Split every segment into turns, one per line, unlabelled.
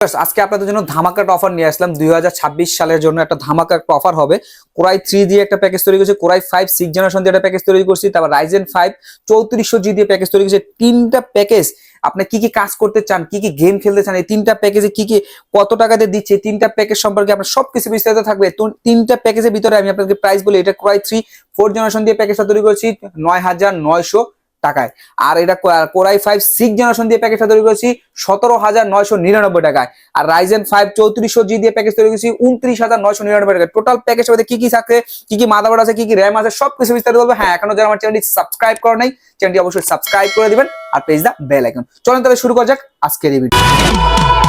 আজকে আপনাদের জন্য ধামাকা অফার নিয়ে আসলাম। দুই সালের জন্য একটা ধামাকা অফার হবে। কোরাই থ্রি দিয়ে একটা প্যাকেজ তৈরি করছি। কোরাই ফাইভ সিক্স জেনারেশন দিয়ে একটা প্যাকেজ তৈরি করছি। তারপর রাইজেন ফাইভ চৌত্রিশশো জি দিয়ে প্যাকেজ তৈরি করছি। তিনটা প্যাকেজ আপনি কি কি কাজ করতে চান, কি কি গেম খেলতে চান, এই তিনটা প্যাকেজে কি কি কত টাকাতে দিচ্ছে তিনটা প্যাকেজ সম্পর্কে আপনার সবকিছু বিস্তারিত থাকবে। তিনটা প্যাকেজের ভিতরে আমি আপনাকে প্রাইস বলি। এটা কোরাই থ্রি ফোর জেনারেশন দিয়ে প্যাকেজটা তৈরি করেছি। নয় হাজার নয়শো টাকায়। আর এটা কোরাই ফাইভ সিক্স জেনারেশন দিয়ে প্যাকেজটা তৈরি করেছি সতেরো হাজার নয়শো নিরানব্বই টাকায়। আর রাইজেন ফাইভ চৌত্রিশশো জি দিয়ে প্যাকেজ তৈরি করেছি উনত্রিশ হাজার নয়শো নিরানব্বই টাকা টোটাল প্যাকেজ মধ্যে কি কি থাকে কি কি মাদাবোর্ড আছে, কি কি র্যাম আছে সব কিছু বিস্তারিত বলব। হ্যাঁ এখনও যারা আমার চ্যানেলটি সাবস্ক্রাইব করে নাই চ্যানেলটি অবশ্যই সাবস্ক্রাইব করে দিবেন আর প্রেস দা বেল আইকন চলেন তাহলে শুরু করা যাক আজকের এই ভিডিও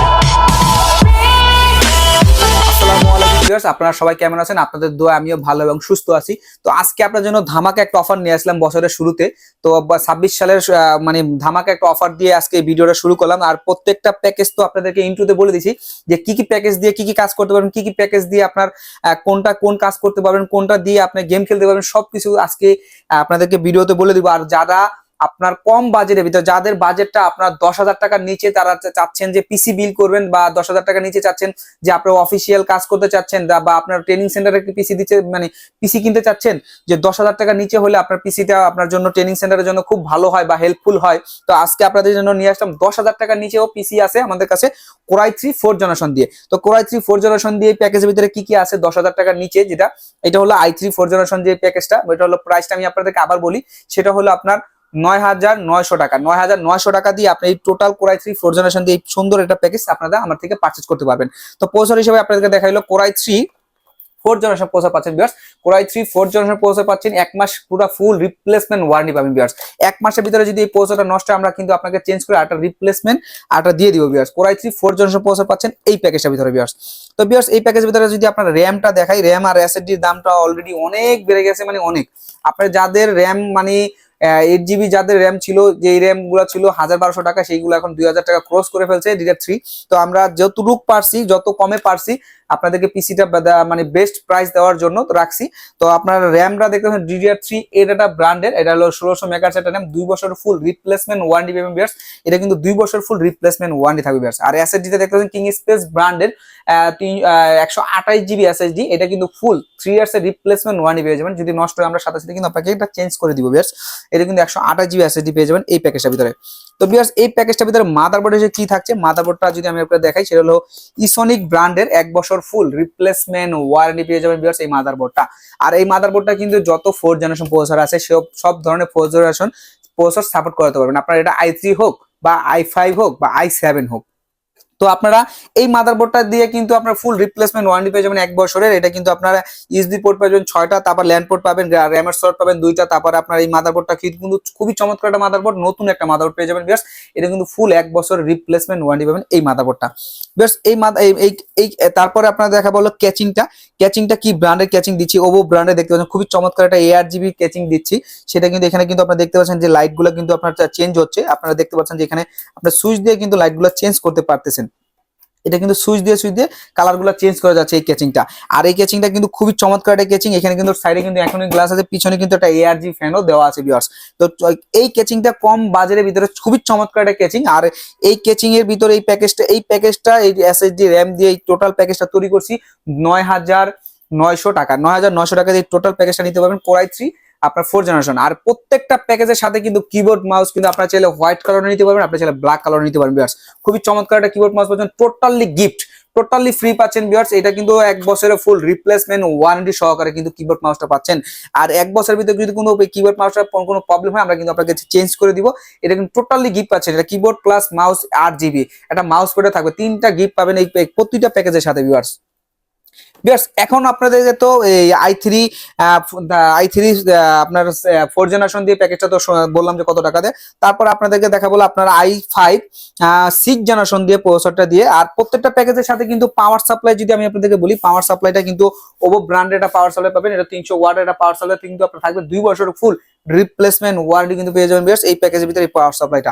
ভিউয়ার্স, আপনারা সবাই কেমন আছেন? আপনাদের দোয়া, আমিও ভালো এবং সুস্থ আছি। তো আজকে আপনার জন্য ধামাকা একটা অফার নিয়ে আসলাম বছরের শুরুতে। তো ছাব্বিশ সালের মানে ধামাকা একটা অফার দিয়ে আজকে ভিডিওটা শুরু করলাম। আর প্রত্যেকটা প্যাকেজ তো আপনাদেরকে ইন্টুতে বলে দিছি যে কি কি প্যাকেজ দিয়ে কি কি কাজ করতে পারবেন, কি কি প্যাকেজ দিয়ে আপনার কোনটা কোন কাজ করতে পারবেন, কোনটা দিয়ে আপনি গেম খেলতে পারবেন, সবকিছু আজকে আপনাদেরকে ভিডিওতে বলে দিব। আর যারা আপনার কম বাজেটের ভিতরে, যাদের বাজেটটা আপনার দশ হাজার টাকার নিচে তারা চাচ্ছেন যে পিসি বিল করবেন বা দশ হাজার টাকার নিচে চাচ্ছেন যে আপনার অফিসিয়াল কাজ করতে চাচ্ছেন বা- আপনার ট্রেনিং সেন্টারে পিসি দিচ্ছে মানে পিসি কিনতে চাচ্ছেন, যে দশ হাজার টাকার নিচে হলে আপনার পিসিটা আপনার জন্য ট্রেনিং সেন্টারের জন্য খুব ভালো হয় বা হেল্পফুল হয়। তো আজকে আপনাদের জন্য নিয়ে আসলাম দশ হাজার টাকার নিচেও পিসি আছে আমাদের কাছে কোরাই থ্রি ফোর জেনারেশন দিয়ে। তো কোরাই থ্রি ফোর জেনারেশন দিয়ে প্যাকেজের ভিতরে কি কি আছে দশ হাজার টাকার নিচে যেটা, এটা হলো আই থ্রি ফোর জেনারেশন যে প্যাকেজটা এটা হলো প্রাইসটা আমি আপনাদেরকে আবার বলি, সেটা হলো আপনার নয় হাজার নয়শো টাকা। নয় হাজার নয়শো টাকা দিয়ে আপনি এই total core i three four generation দিয়ে সুন্দর একটা প্যাকেজ আপনারা আমার থেকে পারচেজ করতে পারবেন। তো প্রসেসর হিসেবে আপনাদেরকে দেখাইলো core i three four generation processor পাচ্ছেন বিয়ার্স core i three four generation processor পাচ্ছেন, এক মাস পুরো ফুল রিপ্লেসমেন্ট ওয়ারেন্টি পাবেন বিয়ার্স এক মাসের ভিতরে যদি এই প্রসেসরটা নষ্ট আমরা কিন্তু আপনাকে চেঞ্জ করে একটা রিপ্লেসমেন্ট আটা দিয়ে দিব বিয়ার্স core i three four generation processor পাচ্ছেন এই প্যাকেজটার ভিতরে বিয়ার্স তো বিয়ার্স এই প্যাকেজের ভিতরে যদি আপনার র্যামটা দেখাই র্যাম আর এসএসডির দামটা অলরেডি অনেক বেড়ে গেছে মানে অনেক। আপনার যাদের র্যাম মানে এইট জিবি যাদের র্যাম ছিল যে র্যামগুলো ছিল, হাজার বারোশো টাকা, সেইগুলো এখন দুই হাজার টাকা ক্রস করে ফেলছে ডিডার থ্রি তো আমরা যতটুক পারছি, যত কমে পারছি, আপনাদেরকে পিসিটা মানে বেস্ট প্রাইস দেওয়ার জন্য রাখছি। তো আপনার র্যামটা দেখতে পাচ্ছেন ডিডিআর থ্রি এর একটা ব্র্যান্ডের এটা হলো ষোলোশো মেগার একটা র্যাম দুই বছর ফুল রিপ্লেসমেন্ট ওয়ারেন্টি পাবেন বিয়ার্স এটা কিন্তু দুই বছর ফুল রিপ্লেসমেন্ট ওয়ারেন্টি থাকবে বিয়ার্স আর এসএসডিতে দেখতে পাচ্ছেন কিং স্পেস ব্র্যান্ডের একশো আঠাশ জিবি এসএসডি এটা কিন্তু ফুল থ্রি ইয়ার্স এর রিপ্লেসমেন্ট ওয়ারেন্টি পেয়ে যাবেন। যদি নষ্ট হয়, আমরা সাথে সাথে কিন্তু আপনাকে এটা চেঞ্জ করে দিব বিয়ার্স এটা কিন্তু একশো আঠাশ জিবি এসএসডি পেয়ে যাবেন এই প্যাকেজটার ভিতরে। তো বিয়ার্স এই প্যাকেজটার ভিতরে মাদারবোর্ড এসে কি থাকছে? মাদারবোর্ডটা যদি আমি আপনাকে দেখাই, সেটা হলো ইসনিক ব্র্যান্ডের এক বছর ফুল রিপ্লেসমেন্ট ওয়ারেন্টি পেয়ে যাবেন বিয়ার্স এই মাদারবোর্ডটা আর এই মাদারবোর্ডটা কিন্তু যত ফোর জেনারেশন প্রসেসর আছে সব সব ধরনের ফোর জেনারেশন প্রসেসর সাপোর্ট করাতে পারবেন। আপনার এটা আই থ্রি হোক বা আই ফাইভ হোক বা আই সেভেন হোক। তো আপনারা এই মাদারবোর্ডটা দিয়ে কিন্তু আপনার ফুল রিপ্লেসমেন্ট ওয়ারেন্টি পেয়ে যাবেন এক বছরের। এটা কিন্তু আপনারা ইউএসবি পোর্ট পাবেন ছয়টা, তারপর ল্যান্ড পোর্ট পাবেন র্যামের স্লট পাবেন দুইটা, তারপর আপনার এই মাদারবোর্ডটা কিন্তু খুবই চমৎকার একটা মাদারবোর্ড নতুন একটা মাদারবোর্ড পেয়ে যাবেন, বিয়ার্স। এটা কিন্তু ফুল এক বছর রিপ্লেসমেন্ট ওয়ারেন্টি পাবেন এই মাদারবোর্ডটা বিয়ার্স, এই এই তারপরে আপনারা দেখা বলল ক্যাচিংটা ক্যাচিংটা কি ব্র্যান্ডের ক্যাচিং দিচ্ছি? ওভো ব্র্যান্ডে দেখতে পাচ্ছেন, খুবই চমৎকার একটা এআর জিবি ক্যাচিং দিচ্ছি। সেটা কিন্তু এখানে কিন্তু আপনারা দেখতে পাচ্ছেন যে লাইটগুলো কিন্তু আপনার চেঞ্জ হচ্ছে। আপনারা দেখতে পাচ্ছেন যে এখানে আপনার সুইচ দিয়ে কিন্তু লাইটগুলো চেঞ্জ করতে পারতেছেন। এটা কিন্তু সুইচ দিয়ে সুইচ দিয়ে কালারগুলো চেঞ্জ করা যাচ্ছে এই ক্যাচিংটা আর এই কেচিংটা কিন্তু খুবই চমৎকার একটা কেচিং এখানে কিন্তু সাইডে কিন্তু এখনই গ্লাস আছে, পিছনে কিন্তু একটা এআরজি ফ্যানও দেওয়া আছে বিয়ার্স তো এই কেচিংটা কম বাজারের ভিতরে খুবই চমৎকার একটা কেচিং আর এই কেচিং এর ভিতরে এই প্যাকেজটা এই প্যাকেজটা এই এসএসডি র্যাম দিয়ে এই টোটাল প্যাকেজটা তৈরি করছি নয় হাজার নয়শো টাকা। নয় হাজার নয়শো টাকা দিয়ে টোটাল প্যাকেজটা নিতে পারবেন কোরাই থ্রি আপনার ফোর জেনারেশন আর প্রত্যেকটা প্যাকেজের সাথে কিন্তু কিবোর্ড মাউস কিন্তু আপনার চাইলে হোয়াইট কালার নিতে পারবেন, আপনার চাইলে ব্ল্যাক কালার নিতে পারবেন বিয়ার্স খুবই চমৎকার একটা কিবোর্ড মাউস পাচ্ছেন। টোটালি গিফট টোটালি ফ্রি পাচ্ছেন বিয়ার্স এটা কিন্তু এক বছরের ফুল রিপ্লেসমেন্ট ওয়ারেন্টি সহকারে কিন্তু কিবোর্ড মাউসটা পাচ্ছেন। আর এক বছরের ভিতরে যদি কোনো কিবোর্ড মাউসটা কোনো প্রবলেম হয়, আমরা কিন্তু আপনাকে চেঞ্জ করে দিব। এটা কিন্তু টোটালি গিফট পাচ্ছেন। এটা কিবোর্ড প্লাস মাউস আট জিবি একটা মাউস পেটে থাকবে। তিনটা গিফট পাবেন এই প্রতিটা প্যাকেজের সাথে বিয়ার্স বিয়ার্স, এখন আপনাদের তো এই আই থ্রি আই থ্রি আপনার ফোর জেনারেশন দিয়ে প্যাকেজটা তো বললাম যে কত টাকা দেয়। তারপর আপনাদেরকে দেখা বলো আপনার আই ফাইভ সিক্স জেনারেশন দিয়ে প্রসেসরটা দিয়ে। আর প্রত্যেকটা প্যাকেজের সাথে কিন্তু পাওয়ার সাপ্লাই যদি আমি আপনাদেরকে বলি পাওয়ার সাপ্লাইটা কিন্তু ওভো ব্র্যান্ডের একটা পাওয়ার সাপ্লাই পাবেন। এটা তিনশো ওয়াটের একটা পাওয়ার সাপ্লাই কিন্তু আপনার থাকবে দুই বছর ফুল রিপ্লেসমেন্ট ওয়ারেন্টি কিন্তু পেয়ে যাবেন বেশ এই প্যাকেজের ভিতরে এই পাওয়ার সাপ্লাইটা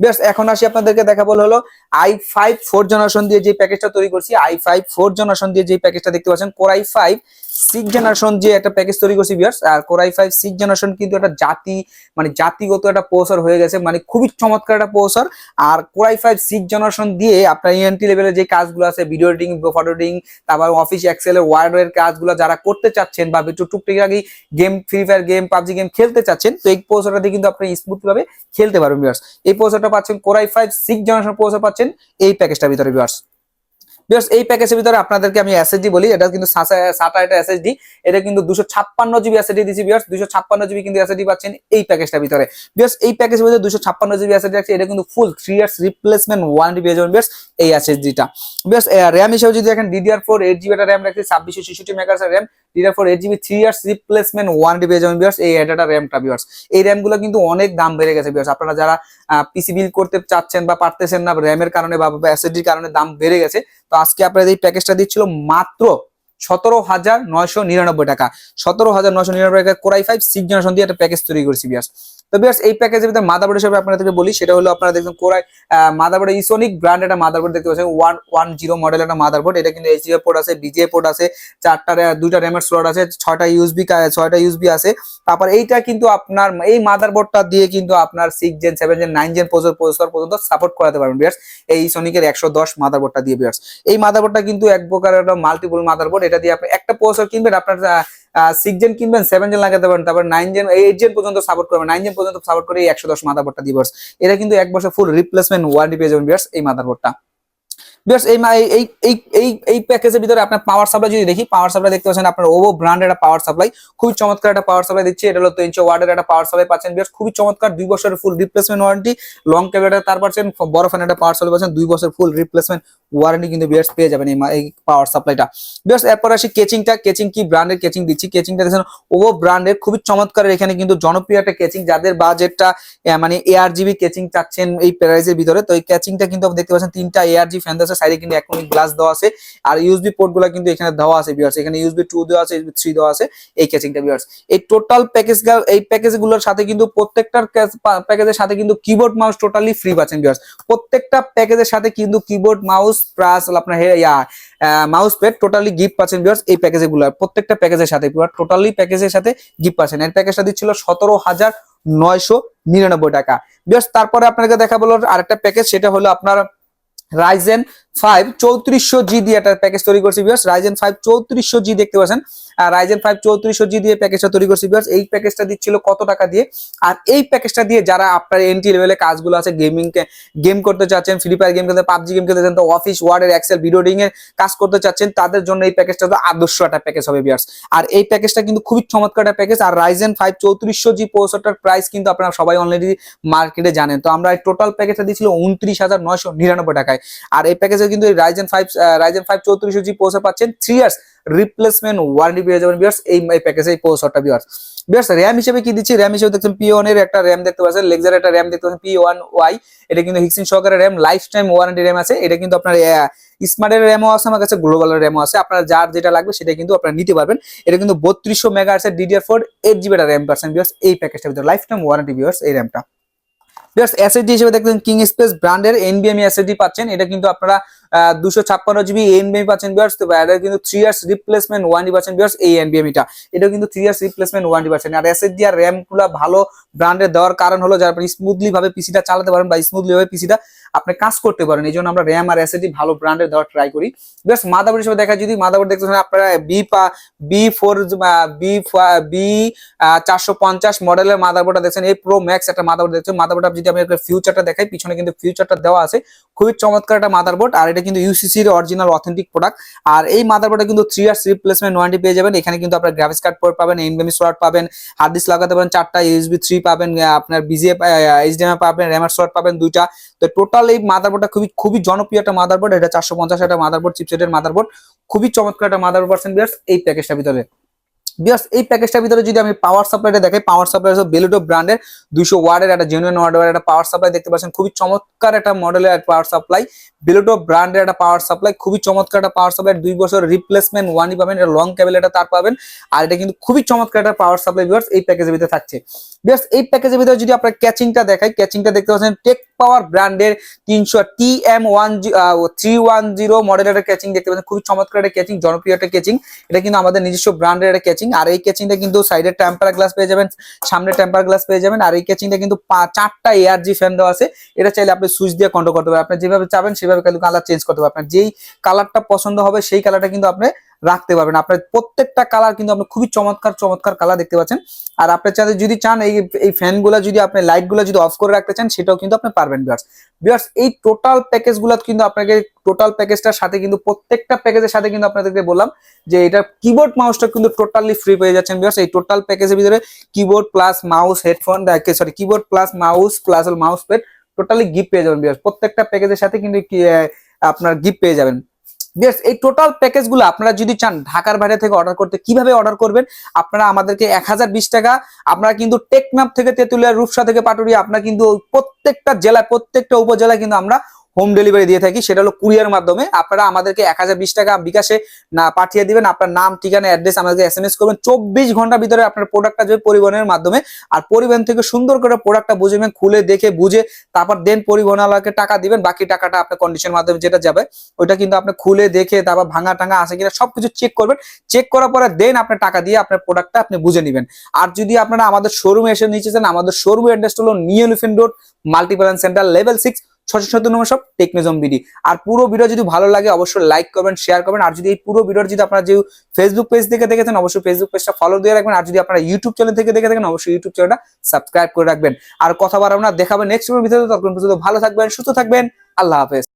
বেশ এখন আসি আপনাদেরকে দেখা বল হলো আই ফাইভ ফোর জেনারেশন দিয়ে যে প্যাকেজটা তৈরি করছি আই ফাইভ ফোর জেনারেশন দিয়ে যে প্যাকেজটা দেখতে পাচ্ছেন কোরাই ফাইভ সিক্স জেনারেশন যে একটা প্যাকেজ তৈরি করছি বিয়ার্স আর core i five six generation কিন্তু একটা জাতি মানে জাতিগত একটা প্রসার হয়ে গেছে মানে খুবই চমৎকার একটা processor R core i five six generation দিয়ে আপনার ইএনটি লেভেলের যে কাজগুলো আছে ভিডিও এডিটিং ফটো এডিটিং তারপর অফিস এক্সেলের ওয়ার্ডের কাজগুলো যারা করতে চাচ্ছেন বা একটু টুকটাকি game free fire game PUBG game খেলতে চাচ্ছেন, তো এই প্রসেসরটা দিয়ে কিন্তু আপনি স্মুথ ভাবে খেলতে পারবেন বিয়ার্স এই প্রসেসরটা পাচ্ছেন core i five six generation processor পাচ্ছেন, এই প্যাকেজটার ভিতরে বিয়ার্স বিকজ এই প্যাকেজের ভিতরে আপনাদেরকে আমি এসএসডি বলি, এটা কিন্তু এটা এসএসডি এটা কিন্তু দুশো ছাপ্পান্ন জিবি এসএসডি দিচ্ছি বিয়ার্স দুশো ছাপ্পান্ন জিবি কিন্তু এসএসডি পাচ্ছেন এই প্যাকেজটার ভিতরে। বিকজ এই প্যাকেজের ভিতরে দুশো ছাপ্পান্ন জিবি এসএসডি আছে, এটা কিন্তু full three years replacement warranty পেয়ে যাবেন বিয়ার্স এই এসএসডিটা বিকজ র্যাম হিসেবে যদি দেখেন DDR four eight GB RAM রাখছি, ছাব্বিশশো ছেষট্টি মেগাহার্টজের RAM DDR four eight GB three years replacement warranty পেয়ে যাবেন বিয়ার্স এই এডাটা র্যামটা বিয়ার্স এই র্যামগুলো কিন্তু অনেক দাম বেড়ে গেছে বিয়ার্স আপনারা যারা পিসি বিল করতে চাচ্ছেন বা পারতেছেন না র্যামের কারণে বা এসএসডির কারণে দাম বেড়ে গেছে তো আজকে আপনাদের এই প্যাকেজটা দিচ্ছিল মাত্র সতেরো হাজার নয়শো নিরানব্বই টাকা। সতেরো হাজার নয়শো নিরানব্বই টাকা কোরাই ফাইভ সিক্স জেনারেশন দিয়ে একটা প্যাকেজ তৈরি করেছি বিয়ার্স। তো বিয়ার্স, এই প্যাকেজের ভিতরে মাদারবোর্ড হিসেবে আপনাদেরকে বলি, সেটা হলো আপনারা দেখবেন কোরাই মাদারবোর্ড ইসোনিক ব্র্যান্ড একটা মাদারবোর্ড দেখতে পাচ্ছেন ওয়ান ওয়ান জিরো মডেল একটা মাদারবোর্ড এটা কিন্তু এইচডিএফ পোর্ট আছে বিজিএ পোর্ট আছে, চারটা দুইটা র্যামের স্লট আছে, ছয়টা ইউএসবি ছয়টা ইউএসবি আছে। তারপর এইটা কিন্তু আপনার, এই মাদারবোর্ডটা দিয়ে কিন্তু আপনার six gen seven gen nine gen processor পর্যন্ত সাপোর্ট করাতে পারবেন বিয়ার্স। এই সোনিকের একশো দশ মাদারবোর্ডটা দিয়ে বিয়ার্স। এই মাদারবোর্ডটা কিন্তু এক প্রকার একটা মাল্টিপল মাদারবোর্ড এটা দিয়ে আপনি একটা প্রসেসর কিনবেন, আপনার সিক্স জেন কিনবেন সেভেন জেন লাগাতে পারেন তারপর নাইন জেন এইট জেন পর্যন্ত সাপোর্ট করবেন নাইন জেন পর্যন্ত সাপোর্ট করে এই একশো দশ মাদারবোর্ডটা দিবস এটা কিন্তু এক বছর ফুল রিপ্লেসমেন্ট ওয়ারেন্টি পেয়ে যাবেন বিয়ার্স এই মাদারবোর্ডটা বিয়ার্স এই এই এই এই এই প্যাকেজের ভিতরে আপনার পাওয়ার সাপ্লাই যদি দেখি পাওয়ার সাপ্লাই দেখতে পাচ্ছেন আপনার ওভো ব্র্যান্ডের একটা পাওয়ার সাপ্লাই খুবই চমৎকার একটা পাওয়ার সাপ্লাই দিচ্ছে। এটা হলো তিনশো ওয়াটের একটা পাওয়ার সাপ্লাই পাচ্ছেন। বিয়ার্স খুবই চমৎকার, দুই বছরের ফুল রিপ্লেসমেন্ট ওয়ারেন্টি লং ক্যাবেটার তার পাচ্ছেন বড় ফ্যান একটা পাওয়ার সাপ্লাই পাচ্ছেন, দুই বছর ফুল রিপ্লেসমেন্ট ওয়ারেন্টি কিন্তু বিয়ার্স পেয়ে যাবেন এই পাওয়ার সাপ্লাইটা বিয়ার্স এরপর আসি কেচিংটা কেচিং কি ব্র্যান্ডের কেচিং দিচ্ছি? কেচিংটা দেখছেন ওভো ব্র্যান্ডের খুবই চমৎকার এখানে কিন্তু জনপ্রিয় একটা কেচিং যাদের বাজেটটা মানে এআর জিবি কেচিং চাচ্ছেন এই প্রাইজের ভিতরে। তো এই কেচিংটা কিন্তু আপনি দেখতে পাচ্ছেন, তিনটা এআর জি ফ্যান আছে সাইডে কিন্তু একনিক গ্লাস দেওয়া আছে। আর ইউএসবি পোর্টগুলো কিন্তু এখানে দেওয়া আছে বিয়ার্স এখানে ইউএসবি টু দেওয়া আছে ইউএসবি থ্রি দেওয়া আছে, এই কেচিংটা বিয়ার্স এই টোটাল প্যাকেজ এই প্যাকেজগুলোর সাথে কিন্তু প্রত্যেকটার প্যাকেজের সাথে কিন্তু কিবোর্ড মাউস টোটালি ফ্রি পাচ্ছেন বিয়ার্স প্রত্যেকটা প্যাকেজের সাথে কিন্তু কিবোর্ড মাউস প্লাস আপনার ইয়া মাউস প্যাড টোটালি গিফট পাচ্ছেন বিয়ার্স এই প্যাকেজে গুলো প্রত্যেকটা প্যাকেজের সাথে টোটালি প্যাকেজের সাথে গিফট পাচ্ছেন। এর প্যাকেজটা দিচ্ছিল সতেরো হাজার নয়শো নিরানব্বই টাকা। বিয়ার্স তারপরে আপনাকে দেখা বলো আরেকটা প্যাকেজ সেটা হলো আপনার রাইজেন ফাইভ চৌত্রিশশো জি দিয়ে একটা প্যাকেজ তৈরি করছে বিয়ার্স রাইজেন ফাইভ চৌত্রিশশো জি দেখতে পাচ্ছেন। রাইজেন ফাইভ চৌত্রিশশো জি দিয়ে প্যাকেজটা তৈরি করছি বিয়ার্স এই প্যাকেজটা দিচ্ছিল কত টাকা দিয়ে? আর এই প্যাকেজটা দিয়ে যারা আপনার এন্ট্রি লেভেলে কাজগুলো আছে গেমিং গেম করতে চাচ্ছেন ফ্রি ফায়ার গেম খেলতে, পাবজি গেম খেলতে চান তো অফিস ওয়ার্ডের এক্সেল ভিডিও এর কাজ করতে চাচ্ছেন, তাদের জন্য এই প্যাকেজটা তো আদর্শ একটা প্যাকেজ হবে বিয়ার্স আর এই প্যাকেজটা কিন্তু খুবই চমৎকার একটা প্যাকেজ আর রাইজেন ফাইভ চৌত্রিশশো জি প্রসেসরটার প্রাইস কিন্তু আপনারা সবাই অলরেডি মার্কেটে জানেন। তো আমরা এই টোটাল প্যাকেজটা দিয়েছিল উনত্রিশ হাজার নয়শো নিরানব্বই টাকায়। আর এই প্যাকেজে কিন্তু রাইজেন ফাইভ রাইজেন ফাইভ চৌত্রিশশো জি প্রসেসর পাচ্ছেন থ্রি ইয়ার্স রিপ্লেসমেন্ট ওয়ারেন্টি পেয়ে যাবেন বিয়ার্স এই প্যাকেজে এই প্রসেসরটা বিয়ার্স বিয়ার্স র্যাম হিসেবে কি দিচ্ছি? র্যাম হিসেবে দেখছেন পি এর একটা র্যাম দেখতে পাচ্ছেন লেক্সার একটা র্যাম দেখতে পাচ্ছেন পি ওয়ান ওয়াই এটা কিন্তু হিক্সিন সহকারে RAM lifetime warranty RAM আছে। এটা কিন্তু আপনার স্মার্টের র্যামও আছে, আমার কাছে গ্লোবালের র্যামও আছে। আপনার যার যেটা লাগবে, সেটা কিন্তু আপনারা নিতে পারবেন। এটা কিন্তু বত্রিশশো মেগা আছে DDR four eight GB RAM percent বিয়ার্স এই প্যাকেজটার ভিতরে লাইফ টাইম ওয়ারেন্টি বিয়ার্স এই র্যামটা বিয়ার্স এসএসডি হিসেবে দেখবেন কিং স্পেস ব্র্যান্ডের এনবিএমই এসএসডি পাচ্ছেন। এটা কিন্তু আপনারা দুশো ছাপ্পান্ন জিবি এনবিএমি পাচ্ছেন বিয়ার্স তো এটা কিন্তু থ্রি ইয়ার্স রিপ্লেসমেন্ট পাচ্ছেন বিয়ার্স এই এনবিএমিটা এটা কিন্তু থ্রি ইয়ার্স রিপ্লেসমেন্ট পাচ্ছেন। আর এসএসডি আর র্যামগুলা ভালো দেওয়ার কারণ হলো যারা আপনি স্মুথলি ভাবে পিসিটা চালাতে পারেন বা স্মুথলি ভাবে পিসিটা আপনি কাজ করতে পারেন। এই জন্য আমরা র্যাম আর এসএসডি ভালো দেওয়ার ট্রাই করি। মাদাবোর্ড হিসেবে দেখা যদি মাদাবোর্ড দেখতে আপনারা B B four B B চারশো পঞ্চাশ মডেলের মাদারবোর্ডটা দেখছেন। এই প্রো ম্যাক্স একটা মাদারবোর্ড দেখছেন। মাদারবোর্ডটা যদি আমি ফিউচারটা দেখাই, পিছনে কিন্তু ফিউচারটা দেওয়া আছে। খুবই চমৎকার একটা মাদারবোর্ড। আর এটা কিন্তু ইউসিসি এর অরিজিনাল অথেন্টিক প্রোডাক্ট আর এই মাদারবোর্ডে কিন্তু থ্রি ইয়ার্স রিপ্লেসমেন্ট ওয়ারেন্টি পেয়ে যাবেন। এখানে কিন্তু আপনার গ্রাফিক্স কার্ড পোর্ট পাবেন এনবিএমি স্লট পাবেন হার্ড ডিস্ক লাগাতে পারেন, চারটা ইউএসবি থ্রি পাবেন আপনার বিজিএ এইচডিএমআই পাবেন র্যামের স্লট পাবেন দুইটা। তো টোটাল এই মাদারবোর্ডটা খুবই খুবই জনপ্রিয় একটা মাদারবোর্ড এটা চারশো পঞ্চাশ একটা মাদারবোর্ড চিপসেটের মাদারবোর্ড খুবই চমৎকার একটা মাদারবোর্ড পার্সেন্ট এই প্যাকেজটার ভিতরে। বিকজ এই প্যাকেজটার ভিতরে যদি আমি পাওয়ার সাপ্লাইটা দেখাই পাওয়ার সাপ্লাই বেলুটো ব্র্যান্ডের দুইশো ওয়ার্ডের একটা জেনুইন ওয়ার্ডের একটা পাওয়ার সাপ্লাই দেখতে পাচ্ছেন। খুবই চমৎকার একটা মডেলের পাওয়ার সাপ্লাই বেলুটো ব্র্যান্ডের একটা পাওয়ার সাপ্লাই খুবই চমৎকার একটা পাওয়ার সাপ্লাই দুই বছর রিপ্লেসমেন্ট ওয়ানই পাবেন, এটা লং কেবল এটা তার পাবেন। আর এটা কিন্তু খুবই চমৎকার একটা পাওয়ার সাপ্লাই বিকজ এই প্যাকেজের ভিতরে থাকছে। বিকজ এই প্যাকেজের ভিতরে যদি আপনার ক্যাচিংটা দেখাই ক্যাচিংটা দেখতে পাচ্ছেন টেক পাওয়ার ব্র্যান্ডের তিনশো T M one three one zero মডেলের একটা ক্যাচিং দেখতে পাচ্ছেন। খুবই চমৎকার একটা ক্যাচিং জনপ্রিয় একটা ক্যাচিং এটা কিন্তু আমাদের নিজস্ব ব্র্যান্ডের একটা ক্যাচিং আর এই ক্যাচিংটা কিন্তু সাইডে টেম্পার গ্লাস পেয়ে যাবেন সামনে টেম্পার গ্লাস পেয়ে যাবেন, আর এই ক্যাচিংটা কিন্তু চারটা এআরজি ফ্যান দেওয়া আছে। এটা চাইলে আপনি সুইচ দিয়ে কন্ট্রোল করতে পারবেন আপনি যেভাবে চাবেন, সেভাবে কালার চেঞ্জ করতে পারবেন আপনার যেই কালারটা পছন্দ হবে, সেই কালারটা কিন্তু আপনি রাখতে পারবেন। আপনার প্রত্যেকটা কালার কিন্তু আপনি খুবই চমৎকার চমৎকার কালার দেখতে পাচ্ছেন। আর আপনি চাইলে যদি চান, এই এই ফ্যানগুলো যদি আপনি লাইটগুলো যদি অফ করে রাখতে চান, সেটাও কিন্তু আপনি পারবেন বিয়ার্স বিয়ার্স এই টোটাল প্যাকেজগুলো কিন্তু আপনাকে টোটাল প্যাকেজটার সাথে কিন্তু প্রত্যেকটা প্যাকেজের সাথে কিন্তু আপনাদেরকে বললাম যে এটা কিবোর্ড মাউসটা কিন্তু টোটালি ফ্রি পেয়ে যাচ্ছেন বিয়ার্স এই টোটাল প্যাকেজের ভিতরে keyboard plus mouse headphone sorry keyboard plus mouse plus mouse pad totally gift পেয়ে যাবেন বিয়ার্স প্রত্যেকটা প্যাকেজের সাথে কিন্তু আপনার গিফট পেয়ে যাবেন। এই টোটাল প্যাকেজগুলো আপনারা যদি চান ঢাকার বাইরে থেকে অর্ডার করতে, কীভাবে অর্ডার করবেন? আপনারা আমাদেরকে এক হাজার বিশ টাকা আপনারা কিন্তু টেকনাপ থেকে তেতুলিয়া, রূপসা থেকে পাটুরিয়া, আপনারা কিন্তু প্রত্যেকটা জেলা প্রত্যেকটা উপজেলায় কিন্তু আমরা হোম ডেলিভারি দিয়ে থাকি, সেটা হলো কুরিয়ার মাধ্যমে। আপনারা আমাদেরকে এক হাজার বিশ টাকা বিকাশে না পাঠিয়ে দিবেন, আপনার নাম, ঠিকানা অ্যাড্রেস আমাদেরকে এস এম এস করবেন। চব্বিশ ঘণ্টার ভিতরে আপনার প্রোডাক্টটা যাবে পরিবহনের মাধ্যমে। আর পরিবহন থেকে সুন্দর করে প্রোডাক্টটা বুঝবেন খুলে দেখে বুঝে, তারপর দেন পরিবহনওয়ালাকে টাকা দিবেন, বাকি টাকাটা আপনার কন্ডিশনের মাধ্যমে যেটা যাবে, ওইটা কিন্তু আপনি খুলে দেখে, তারপর ভাঙা টাঙা আছে কিনা সবকিছু চেক করবেন। চেক করার পরে দেন আপনার টাকা দিয়ে আপনার প্রোডাক্টটা আপনি বুঝে নেবেন। আর যদি আপনারা আমাদের শোরুমে এসে নিচে আমাদের শোরুম অ্যাড্রেসটা হলো New Elephant Road Multiplan Center level six ছশো সত্তর নম্বর সব টেকনোজম বিডি। আর পুরো ভিডিও যদি ভালো লাগে, অবশ্যই লাইক করবেন শেয়ার করবেন। আর যদি এই পুরো ভিডিওর যদি আপনারা যে ফেসবুক পেজ থেকে দেখেছেন, অবশ্যই ফেসবুক পেজটা ফলো দিয়ে রাখবেন। আর যদি আপনারা ইউটিউব চ্যানেল থেকে দেখে থাকেন, অবশ্যই ইউটিউব চ্যানেলটা সাবস্ক্রাইব করে রাখবেন। আর কথা বাড়াবো না দেখাবেন নেক্সট ভিডিওর ভিতরে। তখন পর্যন্ত ভালো থাকবেন, সুস্থ থাকবেন। আল্লাহ হাফেজ।